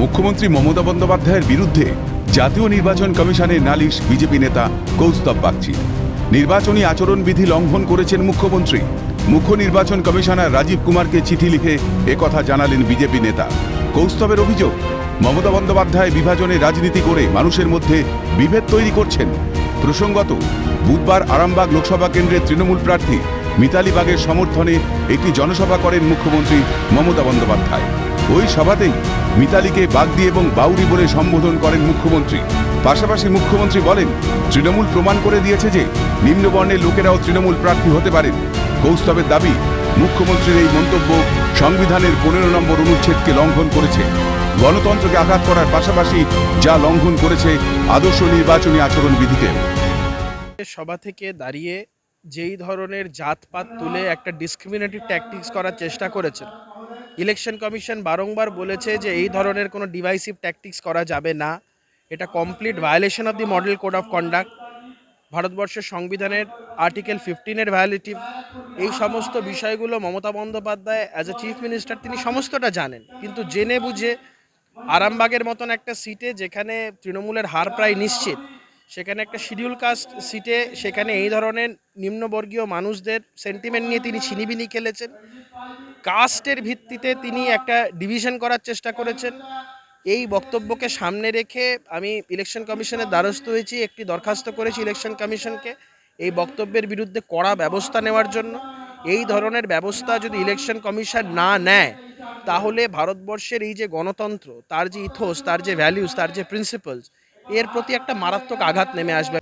মুখ্যমন্ত্রী মমতা বন্দ্যোপাধ্যায়ের বিরুদ্ধে জাতীয় নির্বাচন কমিশনের নালিশ বিজেপি নেতা কৌস্তব বাগচি। নির্বাচনী আচরণবিধি লঙ্ঘন করেছেন মুখ্যমন্ত্রী। মুখ্য নির্বাচন কমিশনার রাজীব কুমারকে চিঠি লিখে একথা জানালেন বিজেপি নেতা। কৌস্তবের অভিযোগ, মমতা বন্দ্যোপাধ্যায় বিভাজনে রাজনীতি করে মানুষের মধ্যে বিভেদ তৈরি করছেন। প্রসঙ্গত, বুধবার আরামবাগ লোকসভা কেন্দ্রের তৃণমূল প্রার্থী মিতালি বাগের সমর্থনে একটি জনসভা করেন মুখ্যমন্ত্রী মমতা বন্দ্যোপাধ্যায়। ওই সভাতেই মিতালিকে বাগদি এবং বাউরি বলে সম্বোধন করেন মুখ্যমন্ত্রী। পাশাপাশি মুখ্যমন্ত্রী বলেন, তৃণমূল প্রমাণ করে দিয়েছে যে নিম্নবর্ণের লোকেরাও তৃণমূল প্রার্থী হতে পারেন। কৌস্তবের দাবি, মুখ্যমন্ত্রীর এই মন্তব্য সংবিধানের পনেরো নম্বর অনুচ্ছেদকে লঙ্ঘন করেছে। গণতন্ত্রকে আঘাত করার পাশাপাশি যা লঙ্ঘন করেছে আদর্শ নির্বাচনী আচরণবিধিকে সভা থেকে দাঁড়িয়ে যেই ধরনের জাতপাত তুলে একটা ডিসক্রিমিনেটিভ ট্যাকটিক্স করার চেষ্টা করেছেন ইলেকশন কমিশন বারংবার বলেছে যে এই ধরনের কোনো ডিভাইসিভ ট্যাকটিক্স করা যাবে না। এটা complete violation of the model code of conduct ভারতবর্ষের সংবিধানের আর্টিকেল ফিফটিনের ভ্যালিটিভ এই সমস্ত বিষয়গুলো Mamata Bandyopadhyay as a chief minister তিনি সমস্তটা জানেন। কিন্তু জেনে বুঝে আরামবাগের মতন একটা সিটে যেখানে তৃণমূলের হার প্রায় নিশ্চিত সেখানে একটা শিডিউল কাস্ট সিটে সেখানে এই ধরনের নিম্নবর্গীয় মানুষদের সেন্টিমেন্ট নিয়ে তিনি ছিনিবিনি খেলেছেন। কাস্টের ভিত্তিতে তিনি একটা ডিভিশন করার চেষ্টা করেছেন। এই বক্তব্যকে সামনে রেখে আমি ইলেকশন কমিশনের দ্বারস্থ হয়েছি, একটি দরখাস্ত করেছি ইলেকশন কমিশনকে এই বক্তব্যের বিরুদ্ধে কড়া ব্যবস্থা নেওয়ার জন্য। এই ধরনের ব্যবস্থা যদি ইলেকশন কমিশন না নেয়, তাহলে ভারতবর্ষের এই যে গণতন্ত্র, তার যে ইথোস তার যে ভ্যালিউস তার যে প্রিন্সিপালস এর প্রতি একটা মারাত্মক আঘাত নেমে আসবে।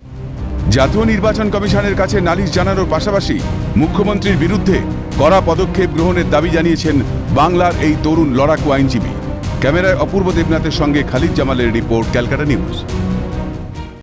জাতীয় নির্বাচন কমিশনের কাছে নালিশ জানানোর পাশাপাশি মুখ্যমন্ত্রীর বিরুদ্ধে কড়া পদক্ষেপ গ্রহণের দাবি জানিয়েছেন বাংলার এই তরুণ লড়াকু আইনজীবী। ক্যামেরায় অপূর্ব দেবনাথের সঙ্গে খালিদ জামালের রিপোর্ট, ক্যালকাটা নিউজ।